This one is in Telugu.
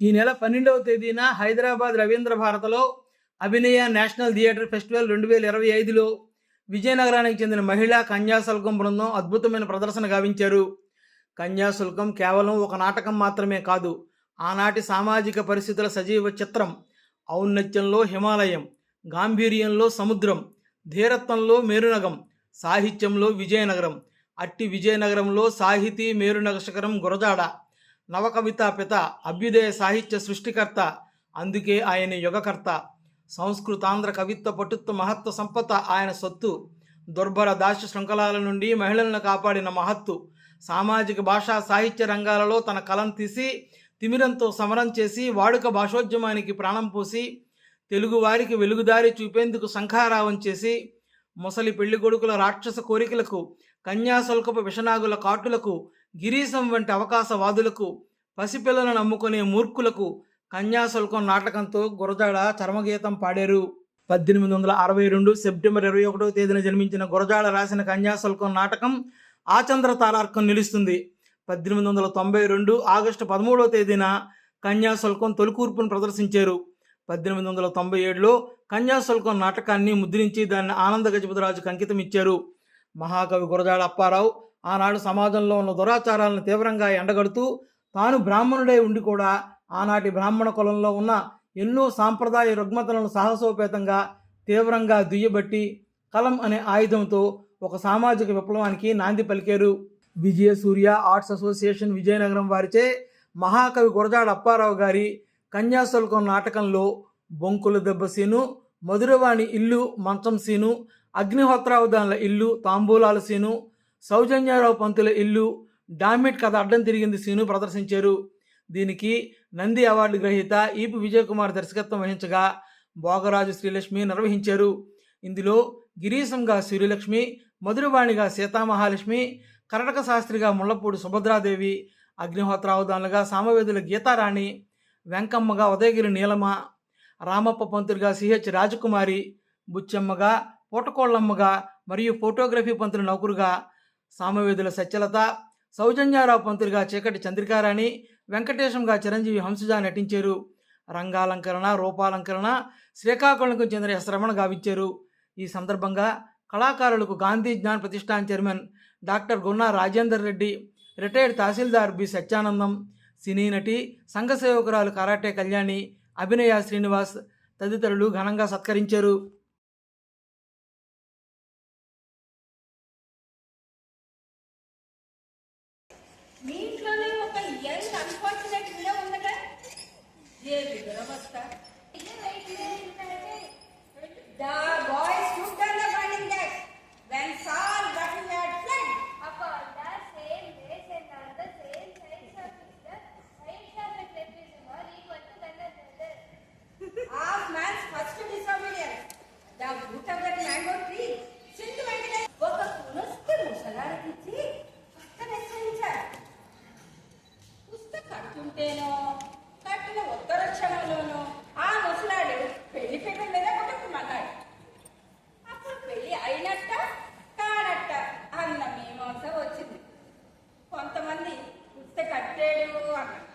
ఈ నెల పన్నెండవ తేదీన హైదరాబాద్ రవీంద్ర భారతలో అభినయ నేషనల్ థియేటర్ ఫెస్టివల్ రెండు వేల ఇరవై ఐదులో విజయనగరానికి చెందిన మహిళా కన్యాశుల్కం బృందం అద్భుతమైన ప్రదర్శన గావించారు. కన్యాశుల్కం కేవలం ఒక నాటకం మాత్రమే కాదు ఆనాటి సామాజిక పరిస్థితుల సజీవ చిత్రం. ఔన్నత్యంలో హిమాలయం గాంభీర్యంలో సముద్రం ధీరత్వంలో మేరునగం సాహిత్యంలో విజయనగరం అట్టి విజయనగరంలో సాహితీ మేరునగ శిఖరం గురజాడ. నవకవితా పిత అభ్యుదయ సాహిత్య సృష్టికర్త అందుకే ఆయన యుగకర్త. సంస్కృతాంధ్ర కవిత్వ పటుత్వ మహత్వ సంపద ఆయన సొత్తు. దుర్భర దాస్య శృంఖలాల నుండి మహిళలను కాపాడిన మహత్తు. సామాజిక భాషా సాహిత్య రంగాలలో తన కలం తీసి తిమిరంతో సమరం చేసి వాడుక భాషోద్యమానికి ప్రాణం పోసి తెలుగువారికి వెలుగుదారి చూపేందుకు శంఖారావం చేసి ముసలి పెళ్ళి కొడుకుల రాక్షస కోరికలకు కన్యాశుల్కపు విషనాగుల కాటులకు గిరీశం వంటి అవకాశవాదులకు పసిపిల్లలను నమ్ముకునే మూర్ఖులకు కన్యాశుల్కం నాటకంతో గురజాడ చర్మగీతం పాడారు. పద్దెనిమిది వందల అరవై రెండు సెప్టెంబర్ ఇరవై ఒకటో తేదీన జన్మించిన గురజాడ రాసిన కన్యాశుల్కం నాటకం ఆచంద్ర తారార్కం నిలుస్తుంది. పద్దెనిమిది వందల తొంభై రెండు ఆగస్టు పదమూడవ తేదీన కన్యాశుల్కం తొలికూర్పును ప్రదర్శించారు. పద్దెనిమిది వందల తొంభై ఏడులో కన్యాశుల్కం నాటకాన్ని ముద్రించి దాన్ని ఆనంద గజపతిరాజుకు అంకితం ఇచ్చారు మహాకవి గురజాడ అప్పారావు ఆనాడు సమాజంలో ఉన్న దురాచారాలను తీవ్రంగా ఎండగడుతూ తాను బ్రాహ్మణుడై ఉండి కూడా ఆనాటి బ్రాహ్మణ కులంలో ఉన్న ఎన్నో సాంప్రదాయ రుగ్మతలను సాహసోపేతంగా తీవ్రంగా దుయ్యబట్టి కలం అనే ఆయుధంతో ఒక సామాజిక విప్లవానికి నాంది పలికారు. విజయ సూర్య ఆర్ట్స్ అసోసియేషన్ విజయనగరం వారిచే మహాకవి గురజాడ అప్పారావు గారి కన్యాశుల్కం నాటకంలో బొంకుల దెబ్బ సీను మధురవాణి ఇల్లు మంచం సీను అగ్నిహోత్రావధానుల ఇల్లు తాంబూలాల సీను సౌజన్యారావు పంతుల ఇల్లు డామిట్ కథ అడ్డం తిరిగింది సీను ప్రదర్శించారు. దీనికి నంది అవార్డు గ్రహీత ఈపు విజయ్ కుమార్ దర్శకత్వం వహించగా భోగరాజు శ్రీలక్ష్మి నిర్వహించారు. ఇందులో గిరీశంగా సూర్యలక్ష్మి మధురవాణిగా సీతామహాలక్ష్మి కరటక శాస్త్రిగా ముళ్ళపూడి సుభద్రాదేవి అగ్నిహోత్రావధానులుగా సామవేదుల గీతారాణి వెంకమ్మగా ఉదయగిరి నీలమ రామప్ప పంతులుగా సిహెచ్ రాజకుమారి బుచ్చమ్మగా పూటకోళ్ళమ్మగా మరియు ఫోటోగ్రఫీ పంతులు నౌకరుగా సామవేదుల సత్యలత సౌజన్యారావు పంతులుగా చీకటి చంద్రికారాణి వెంకటేశంగా చిరంజీవి హంసజా నటించారు. రంగాలంకరణ రూపాలంకరణ శ్రీకాకుళంకు చెందిన శ్రవణ గావించారు. ఈ సందర్భంగా కళాకారులకు Gandhi Gyan Pratishthan chairman doctor Gunna Rajender Reddy retired tahsildar B Satyanandam cine నటి సంఘ సేవకురాలు కరాటే కళ్యాణి అభినయ శ్రీనివాస్ తదితరులు ఘనంగా సత్కరించారు. దీంట్లోనే ఒక యంగ్ అన్ఫార్చునేట్ ఇలా ఉందట ఏమి దురవస్థ The boys looked on the burning deck when Saul what he had fled. Upon the same days and on the same sides of Israel, sides of the refugees were equal to one another. Of man's first disobedience, the root of that mango tree నేను కట్టిన ఉత్తర క్షణంలోనూ ఆ ముసలాడు పెళ్ళి పెట్ట మీద కొట్టుకుమన్నాడు అప్పుడు పెళ్ళి అయినట్ట కానట్ట అన్న మీమాంస వచ్చింది. కొంతమంది ఉత్త కట్టేడు అన్నారు.